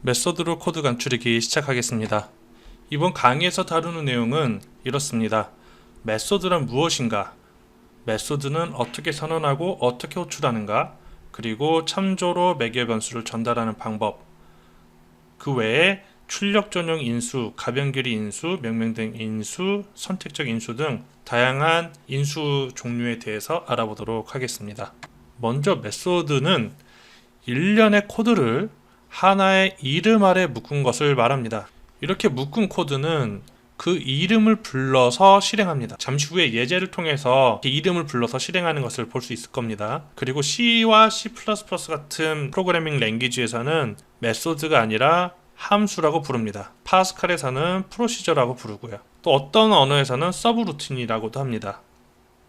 메소드로 코드 간추리기 시작하겠습니다. 이번 강의에서 다루는 내용은 이렇습니다. 메소드란 무엇인가? 메소드는 어떻게 선언하고 어떻게 호출하는가? 그리고 참조로 매개 변수를 전달하는 방법. 그 외에 출력 전용 인수, 가변 길이 인수, 명명된 인수, 선택적 인수 등 다양한 인수 종류에 대해서 알아보도록 하겠습니다. 먼저 메소드는 일련의 코드를 하나의 이름 아래 묶은 것을 말합니다. 이렇게 묶은 코드는 그 이름을 불러서 실행합니다. 잠시 후에 예제를 통해서 이 이름을 불러서 실행하는 것을 볼 수 있을 겁니다. 그리고 C와 C++ 같은 프로그래밍 랭귀지에서는 메소드가 아니라 함수라고 부릅니다. 파스칼에서는 프로시저라고 부르고요. 또 어떤 언어에서는 서브루틴이라고도 합니다.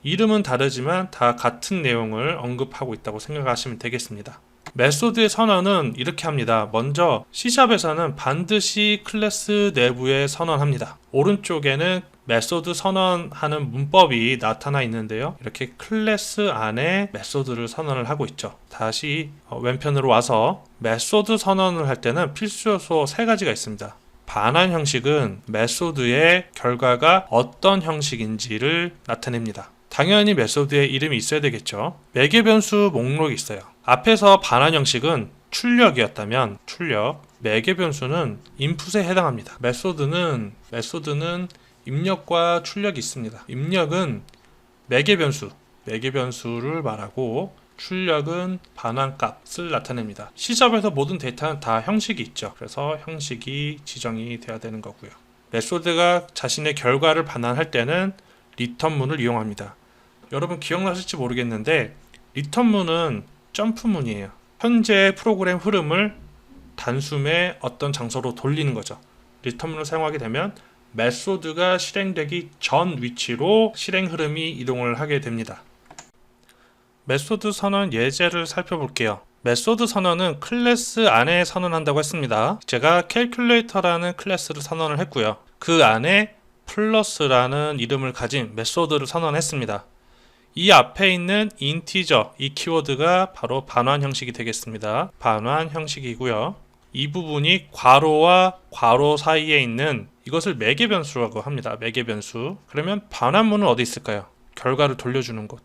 이름은 다르지만 다 같은 내용을 언급하고 있다고 생각하시면 되겠습니다. 메소드의 선언은 이렇게 합니다. 먼저 C샵에서는 반드시 클래스 내부에 선언합니다. 오른쪽에는 메소드 선언하는 문법이 나타나 있는데요. 이렇게 클래스 안에 메소드를 선언을 하고 있죠. 다시 어, 왼편으로 와서 메소드 선언을 할 때는 필수 요소 세 가지가 있습니다. 반환 형식은 메소드의 결과가 어떤 형식인지를 나타냅니다. 당연히 메소드에 이름이 있어야 되겠죠. 매개 변수 목록이 있어요. 앞에서 반환 형식은 출력이었다면 출력, 매개 변수는 인풋에 해당합니다. 메소드는 메소드는 입력과 출력이 있습니다. 입력은 매개 변수, 매개 변수를 말하고 출력은 반환 값을 나타냅니다. C샵에서 모든 데이터는 다 형식이 있죠. 그래서 형식이 지정이 돼야 되는 거고요. 메소드가 자신의 결과를 반환할 때는 리턴문을 이용합니다. 여러분 기억나실지 모르겠는데 리턴문은 점프문이에요. 현재 프로그램 흐름을 단숨에 어떤 장소로 돌리는 거죠. 리턴문을 사용하게 되면 메소드가 실행되기 전 위치로 실행 흐름이 이동을 하게 됩니다. 메소드 선언 예제를 살펴볼게요. 메소드 선언은 클래스 안에 선언한다고 했습니다. 제가 캘큘레이터라는 클래스를 선언을 했고요. 그 안에 플러스라는 이름을 가진 메소드를 선언했습니다. 이 앞에 있는 인티저 이 키워드가 바로 반환 형식이 되겠습니다. 반환 형식이고요. 이 부분이 괄호와 괄호 사이에 있는 이것을 매개 변수라고 합니다. 매개 변수. 그러면 반환문은 어디 있을까요? 결과를 돌려주는 곳.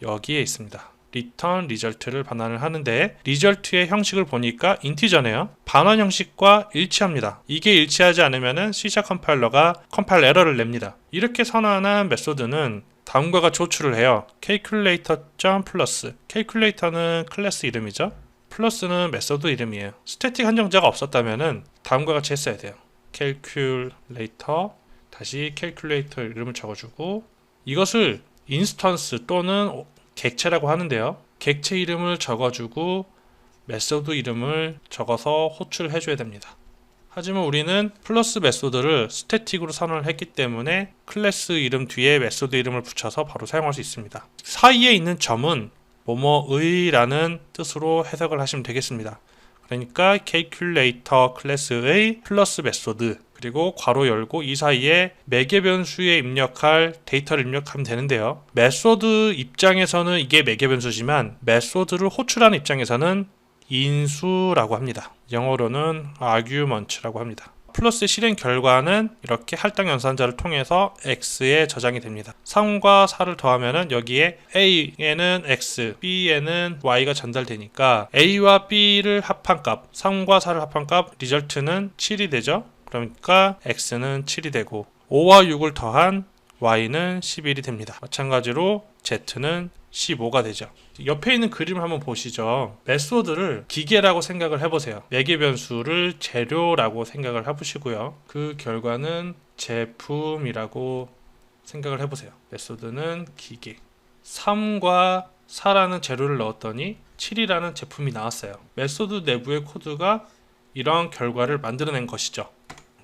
여기에 있습니다. return result를 반환을 하는데 result의 형식을 보니까 인티저네요. 반환 형식과 일치합니다. 이게 일치하지 않으면은 C# 컴파일러가 컴파일 에러를 냅니다. 이렇게 선언한 메소드는 다음과 같이 호출을 해요. calculator.plus calculator는 클래스 이름이죠. 플러스는 메소드 이름이에요. 스태틱 한정자가 없었다면은 다음과 같이 했어야 돼요. calculator 다시 calculator 이름을 적어주고 이것을 인스턴스 또는 객체라고 하는데요. 객체 이름을 적어주고 메소드 이름을 적어서 호출해 줘야 됩니다. 하지만 우리는 플러스 메소드를 스태틱으로 선언을 했기 때문에 클래스 이름 뒤에 메소드 이름을 붙여서 바로 사용할 수 있습니다. 사이에 있는 점은 뭐뭐의라는 뜻으로 해석을 하시면 되겠습니다. 그러니까 calculator 클래스의 플러스 메소드 그리고 괄호 열고 이 사이에 매개 변수에 입력할 데이터를 입력하면 되는데요. 메소드 입장에서는 이게 매개 변수지만 메소드를 호출하는 입장에서는 인수라고 합니다. 영어로는 argument라고 합니다. 플러스 실행 결과는 이렇게 할당 연산자를 통해서 x에 저장이 됩니다. 3과 4를 더하면은 여기에 a에는 x, b에는 y가 전달되니까 a와 b를 합한 값, 3과 4를 합한 값 리절트는 7이 되죠. 그러니까 x는 7이 되고 5와 6을 더한 y는 11이 됩니다. 마찬가지로 z는 15가 되죠. 옆에 있는 그림을 한번 보시죠. 메소드를 기계라고 생각을 해보세요. 매개 변수를 재료라고 생각을 해보시고요. 그 결과는 제품이라고 생각을 해보세요. 메소드는 기계. 3과 4라는 재료를 넣었더니 7이라는 제품이 나왔어요. 메소드 내부의 코드가 이런 결과를 만들어낸 것이죠.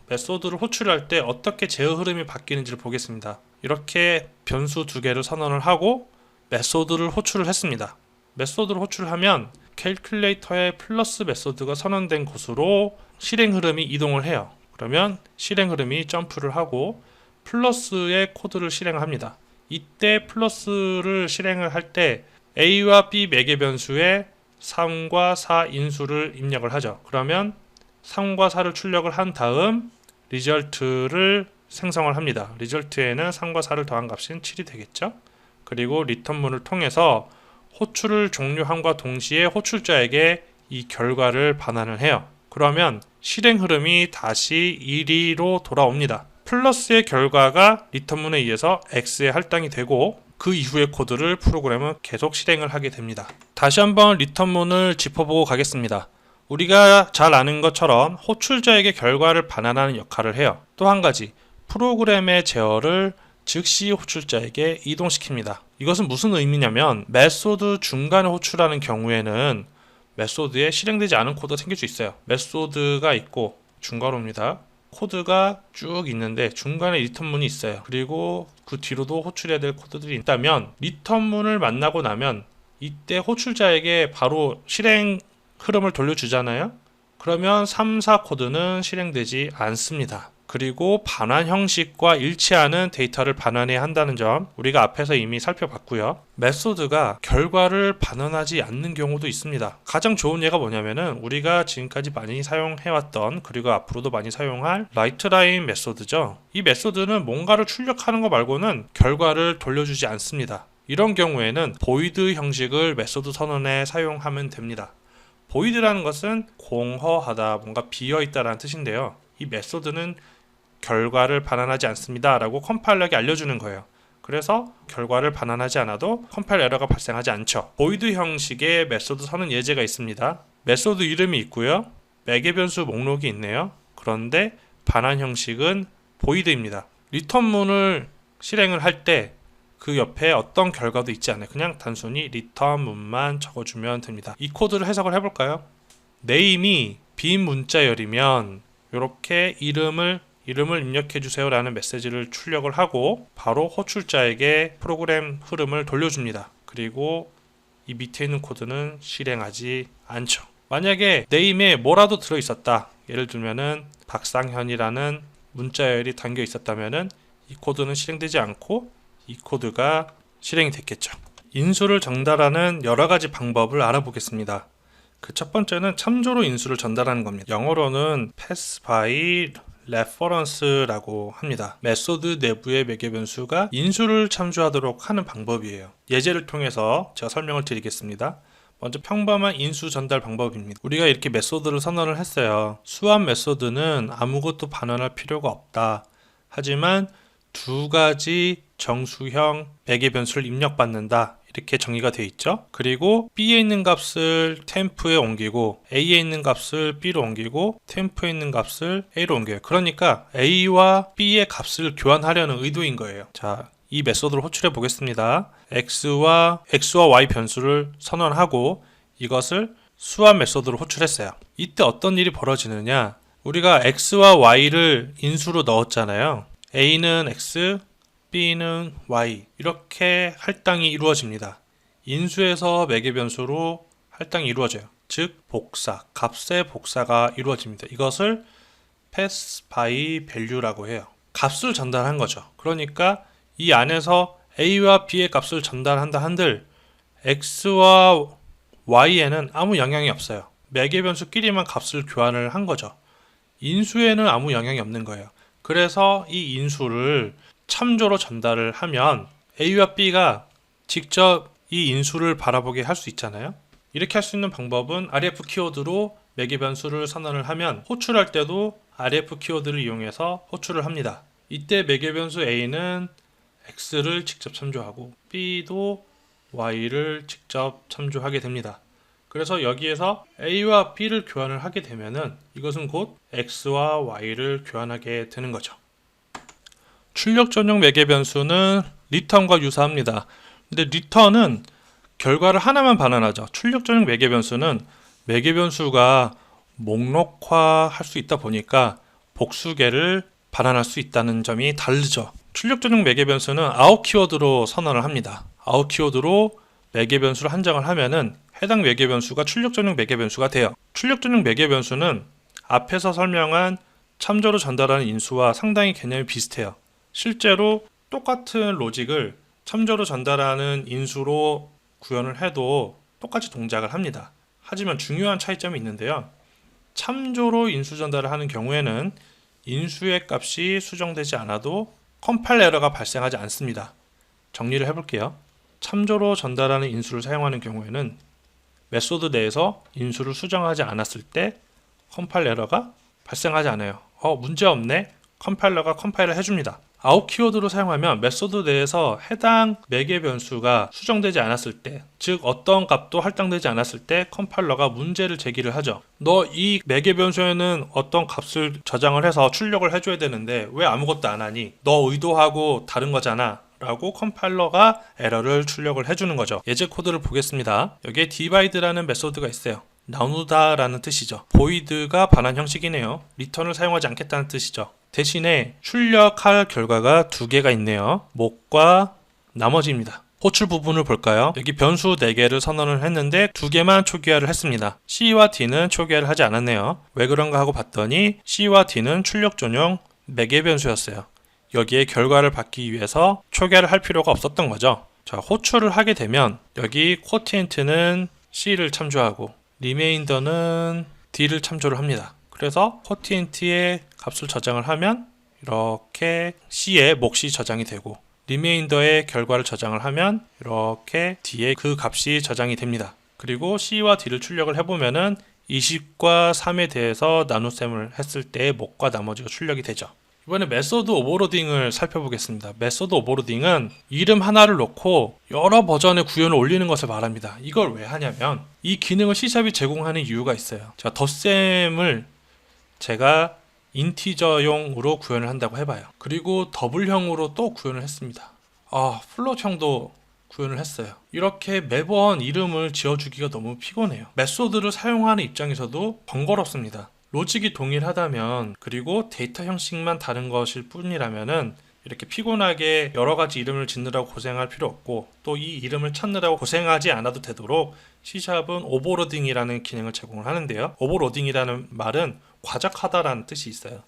메소드를 호출할 때 어떻게 제어 흐름이 바뀌는지를 보겠습니다. 이렇게 변수 두 개를 선언을 하고 메소드를 호출을 했습니다. 메소드를 호출하면 캘큘레이터의 플러스 메소드가 선언된 곳으로 실행 흐름이 이동을 해요. 그러면 실행 흐름이 점프를 하고 플러스의 코드를 실행합니다. 이때 플러스를 실행을 할 때 A와 B 매개 변수에 3과 4 인수를 입력을 하죠. 그러면 3과 4를 출력을 한 다음 리절트를 생성을 합니다. 리절트에는 3과 4를 더한 값인 7이 되겠죠. 그리고 리턴문을 통해서 호출을 종료함과 동시에 호출자에게 이 결과를 반환을 해요. 그러면 실행 흐름이 다시 1위로 돌아옵니다. 플러스의 결과가 리턴문에 의해서 x에 할당이 되고 그 이후의 코드를 프로그램은 계속 실행을 하게 됩니다. 다시 한번 리턴문을 짚어보고 가겠습니다. 우리가 잘 아는 것처럼 호출자에게 결과를 반환하는 역할을 해요. 또 한 가지, 프로그램의 제어를 즉시 호출자에게 이동시킵니다. 이것은 무슨 의미냐면 메소드 중간에 호출하는 경우에는 메소드에 실행되지 않은 코드가 생길 수 있어요. 메소드가 있고 중괄호입니다. 코드가 쭉 있는데 중간에 리턴문이 있어요. 그리고 그 뒤로도 호출해야 될 코드들이 있다면 리턴문을 만나고 나면 이때 호출자에게 바로 실행 흐름을 돌려주잖아요. 그러면 3, 4 코드는 실행되지 않습니다. 그리고 반환 형식과 일치하는 데이터를 반환해야 한다는 점 우리가 앞에서 이미 살펴봤고요. 메소드가 결과를 반환하지 않는 경우도 있습니다. 가장 좋은 예가 뭐냐면은 우리가 지금까지 많이 사용해왔던 그리고 앞으로도 많이 사용할 라이트라인 메소드죠. 이 메소드는 뭔가를 출력하는 거 말고는 결과를 돌려주지 않습니다. 이런 경우에는 보이드 형식을 메소드 선언에 사용하면 됩니다. 보이드라는 것은 공허하다, 뭔가 비어 있다라는 뜻인데요. 이 메소드는 결과를 반환하지 않습니다라고 컴파일러에게 알려주는 거예요. 그래서 결과를 반환하지 않아도 컴파일 에러가 발생하지 않죠. 보이드 형식의 메소드 선언 예제가 있습니다. 메소드 이름이 있고요. 매개 변수 목록이 있네요. 그런데 반환 형식은 보이드입니다. 리턴문을 실행을 할 때 그 옆에 어떤 결과도 있지 않아요. 그냥 단순히 리턴문만 적어주면 됩니다. 이 코드를 해석을 해볼까요? 네임이 빈 문자열이면 이렇게 이름을 이름을 입력해 주세요라는 메시지를 출력을 하고 바로 호출자에게 프로그램 흐름을 돌려줍니다. 그리고 이 밑에 있는 코드는 실행하지 않죠. 만약에 네임에 뭐라도 들어 있었다. 예를 들면은 박상현이라는 문자열이 담겨 있었다면은 이 코드는 실행되지 않고 이 코드가 실행이 됐겠죠. 인수를 전달하는 여러 가지 방법을 알아보겠습니다. 그 첫 번째는 참조로 인수를 전달하는 겁니다. 영어로는 pass by reference라고 합니다. 메소드 내부의 매개 변수가 인수를 참조하도록 하는 방법이에요. 예제를 통해서 제가 설명을 드리겠습니다. 먼저 평범한 인수 전달 방법입니다. 우리가 이렇게 메소드를 선언을 했어요. 수압 메소드는 아무것도 반환할 필요가 없다. 하지만 두 가지 정수형 매개 변수를 입력받는다. 이렇게 정의가 되어 있죠. 그리고 B에 있는 값을 템프에 옮기고 A에 있는 값을 B로 옮기고 템프에 있는 값을 A로 옮겨요. 그러니까 A와 B의 값을 교환하려는 의도인 거예요. 자, 이 메소드를 호출해 보겠습니다. x와 x와 y 변수를 선언하고 이것을 수압 메소드로 호출했어요. 이때 어떤 일이 벌어지느냐? 우리가 x와 y를 인수로 넣었잖아요. a는 x, b는 y 이렇게 할당이 이루어집니다. 인수에서 매개 변수로 할당이 이루어져요. 즉 복사, 값의 복사가 이루어집니다. 이것을 pass by value라고 해요. 값을 전달한 거죠. 그러니까 이 안에서 a와 b의 값을 전달한다 한들 x와 y에는 아무 영향이 없어요. 매개 변수끼리만 값을 교환을 한 거죠. 인수에는 아무 영향이 없는 거예요. 그래서 이 인수를 참조로 전달을 하면 a와 b가 직접 이 인수를 바라보게 할 수 있잖아요. 이렇게 할 수 있는 방법은 ref 키워드로 매개 변수를 선언을 하면 호출할 때도 ref 키워드를 이용해서 호출을 합니다. 이때 매개 변수 a는 x를 직접 참조하고 b도 y를 직접 참조하게 됩니다. 그래서 여기에서 a와 b를 교환을 하게 되면은 이것은 곧 x와 y를 교환하게 되는 거죠. 출력 전용 매개 변수는 return과 유사합니다. 근데 return은 결과를 하나만 반환하죠. 출력 전용 매개 변수는 매개 변수가 목록화할 수 있다 보니까 복수개를 반환할 수 있다는 점이 다르죠. 출력 전용 매개 변수는 아웃 키워드로 선언을 합니다. 아웃 키워드로 매개 변수를 한정을 하면은 해당 매개 변수가 출력 전용 매개 변수가 돼요. 출력 전용 매개 변수는 앞에서 설명한 참조로 전달하는 인수와 상당히 개념이 비슷해요. 실제로 똑같은 로직을 참조로 전달하는 인수로 구현을 해도 똑같이 동작을 합니다. 하지만 중요한 차이점이 있는데요. 참조로 인수 전달을 하는 경우에는 인수의 값이 수정되지 않아도 컴파일 에러가 발생하지 않습니다. 정리를 해볼게요. 참조로 전달하는 인수를 사용하는 경우에는 메소드 내에서 인수를 수정하지 않았을 때 컴파일 에러가 발생하지 않아요. 어, 문제 없네. 컴파일러가 컴파일을 해줍니다. 아웃 키워드로 사용하면 메소드 내에서 해당 매개 변수가 수정되지 않았을 때, 즉 어떤 값도 할당되지 않았을 때 컴파일러가 문제를 제기를 하죠. 너 이 매개 변수에는 어떤 값을 저장을 해서 출력을 해줘야 되는데 왜 아무것도 안 하니? 너 의도하고 다른 거잖아. 라고 컴파일러가 에러를 출력을 해주는 거죠. 예제 코드를 보겠습니다. 여기에 divide라는 메소드가 있어요. 나누다라는 뜻이죠. void가 반환 형식이네요. 리턴을 사용하지 않겠다는 뜻이죠. 대신에 출력할 결과가 두 개가 있네요. 목과 나머지입니다. 호출 부분을 볼까요? 여기 변수 4개를 선언을 했는데 두 개만 초기화를 했습니다. C와 D는 초기화를 하지 않았네요. 왜 그런가 하고 봤더니 C와 D는 출력 전용 매개 변수였어요. 여기에 결과를 받기 위해서 초기화를 할 필요가 없었던 거죠. 자, 호출을 하게 되면 여기 quotient는 C를 참조하고 리메인더는 D를 참조를 합니다. 그래서 quotient의 값을 저장을 하면 이렇게 C의 몫이 저장이 되고 리메인더의 결과를 저장을 하면 이렇게 D의 그 값이 저장이 됩니다. 그리고 C와 D를 출력을 해보면은 20과 3에 대해서 나눗셈을 했을 때의 목과 나머지가 출력이 되죠. 이번에 메소드 오버로딩을 살펴보겠습니다. 메소드 오버로딩은 이름 하나를 놓고 여러 버전의 구현을 올리는 것을 말합니다. 이걸 왜 하냐면 이 기능을 C샵이 제공하는 이유가 있어요. 자, 덧셈을 제가 인티저용으로 구현을 한다고 해봐요. 그리고 더블형으로 또 구현을 했습니다. 아, 플롯형도 구현을 했어요. 이렇게 매번 이름을 지어주기가 너무 피곤해요. 메소드를 사용하는 입장에서도 번거롭습니다. 로직이 동일하다면 그리고 데이터 형식만 다른 것일 뿐이라면은 이렇게 피곤하게 여러 가지 이름을 짓느라고 고생할 필요 없고 또 이 이름을 찾느라고 고생하지 않아도 되도록 C샵은 오버로딩이라는 기능을 제공을 하는데요. 오버로딩이라는 말은 과작하다라는 뜻이 있어요.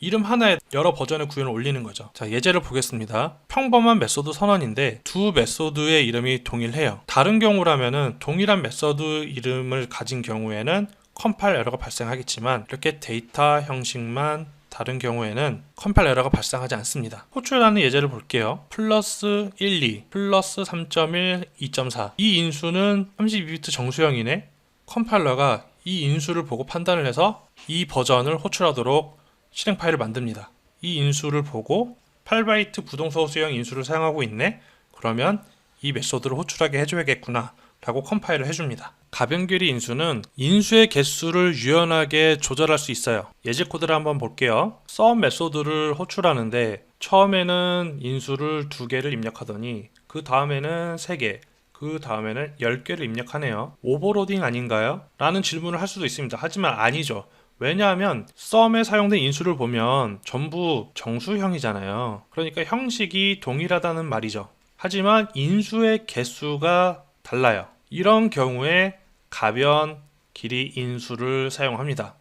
이름 하나에 여러 버전의 구현을 올리는 거죠. 자, 예제를 보겠습니다. 평범한 메소드 선언인데 두 메소드의 이름이 동일해요. 다른 경우라면은 동일한 메소드 이름을 가진 경우에는 컴파일 에러가 발생하겠지만 이렇게 데이터 형식만 다른 경우에는 컴파일 에러가 발생하지 않습니다. 호출하는 예제를 볼게요. 플러스 1, 2, 플러스 3.1, 2.4. 이 인수는 32비트 정수형이네. 컴파일러가 이 인수를 보고 판단을 해서 이 버전을 호출하도록 실행 파일을 만듭니다. 이 인수를 보고 8바이트 부동소수형 인수를 사용하고 있네. 그러면 이 메소드를 호출하게 해줘야겠구나. 라고 컴파일을 해줍니다. 가변길이 인수는 인수의 개수를 유연하게 조절할 수 있어요. 예제 코드를 한번 볼게요. 썸 메소드를 호출하는데 처음에는 인수를 두 개를 입력하더니 그 다음에는 세 개, 그 다음에는 10개를 입력하네요. 오버로딩 아닌가요? 라는 질문을 할 수도 있습니다. 하지만 아니죠. 왜냐하면 썸에 사용된 인수를 보면 전부 정수형이잖아요. 그러니까 형식이 동일하다는 말이죠. 하지만 인수의 개수가 달라요. 이런 경우에 가변 길이 인수를 사용합니다.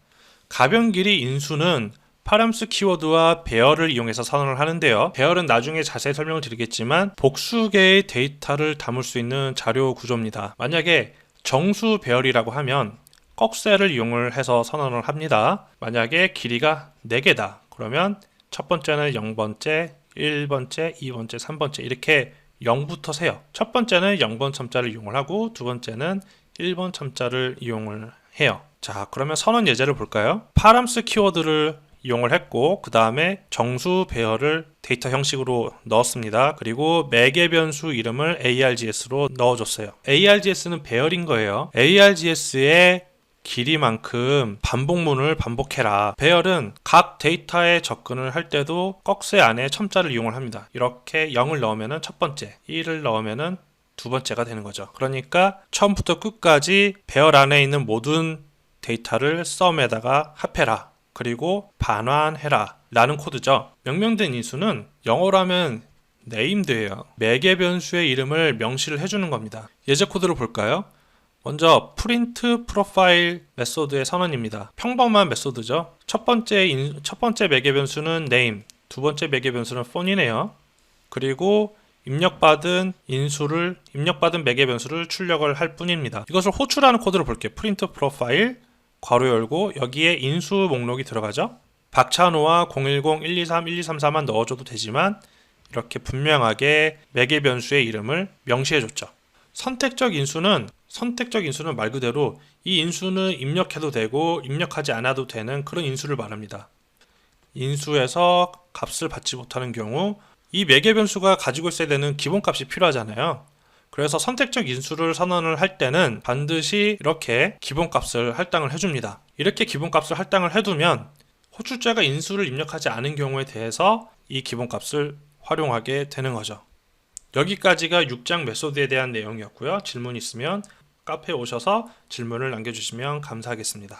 가변 길이 인수는 파람스 키워드와 배열을 이용해서 선언을 하는데요. 배열은 나중에 자세히 설명을 드리겠지만 복수 개의 데이터를 담을 수 있는 자료 구조입니다. 만약에 정수 배열이라고 하면 꺽쇠를 이용을 해서 선언을 합니다. 만약에 길이가 4개다. 그러면 첫 번째는 0번째, 1번째, 2번째, 3번째 이렇게 0부터 세요. 첫 번째는 0번 첨자를 이용을 하고 두 번째는 1번 첨자를 이용을 해요. 자, 그러면 선언 예제를 볼까요? 파람스 키워드를 이용을 했고 그 다음에 정수 배열을 데이터 형식으로 넣었습니다. 그리고 매개 변수 이름을 args로 넣어줬어요. args는 배열인 거예요. args의 길이만큼 반복문을 반복해라. 배열은 각 데이터에 접근을 할 때도 꺽쇠 안에 첨자를 이용을 합니다. 이렇게 0을 넣으면 첫 번째, 1을 넣으면 두 번째가 되는 거죠. 그러니까 처음부터 끝까지 배열 안에 있는 모든 데이터를 썸에다가 합해라. 그리고 반환해라. 라는 코드죠. 명명된 인수는 영어로 하면 네임드예요. 매개 변수의 이름을 명시를 해주는 겁니다. 예제 코드를 볼까요? 먼저 프린트 프로파일 메소드의 선언입니다. 평범한 메소드죠. 첫 번째 인, 첫 번째 매개 변수는 name, 두 번째 매개 변수는 phone이네요. 그리고 입력받은 인수를 입력받은 매개 변수를 출력을 할 뿐입니다. 이것을 호출하는 코드를 볼게요. 프린트 프로파일 괄호 열고 여기에 인수 목록이 들어가죠. 박찬호와 010-123-1234만 넣어줘도 되지만 이렇게 분명하게 매개 변수의 이름을 명시해줬죠. 선택적 인수는 선택적 인수는 말 그대로 이 인수는 입력해도 되고 입력하지 않아도 되는 그런 인수를 말합니다. 인수에서 값을 받지 못하는 경우 이 매개 변수가 가지고 있어야 되는 기본값이 필요하잖아요. 그래서 선택적 인수를 선언을 할 때는 반드시 이렇게 기본값을 할당을 해줍니다. 이렇게 기본값을 할당을 해두면 호출자가 인수를 입력하지 않은 경우에 대해서 이 기본값을 활용하게 되는 거죠. 여기까지가 6장 메소드에 대한 내용이었고요. 질문 있으면 카페에 오셔서 질문을 남겨주시면 감사하겠습니다.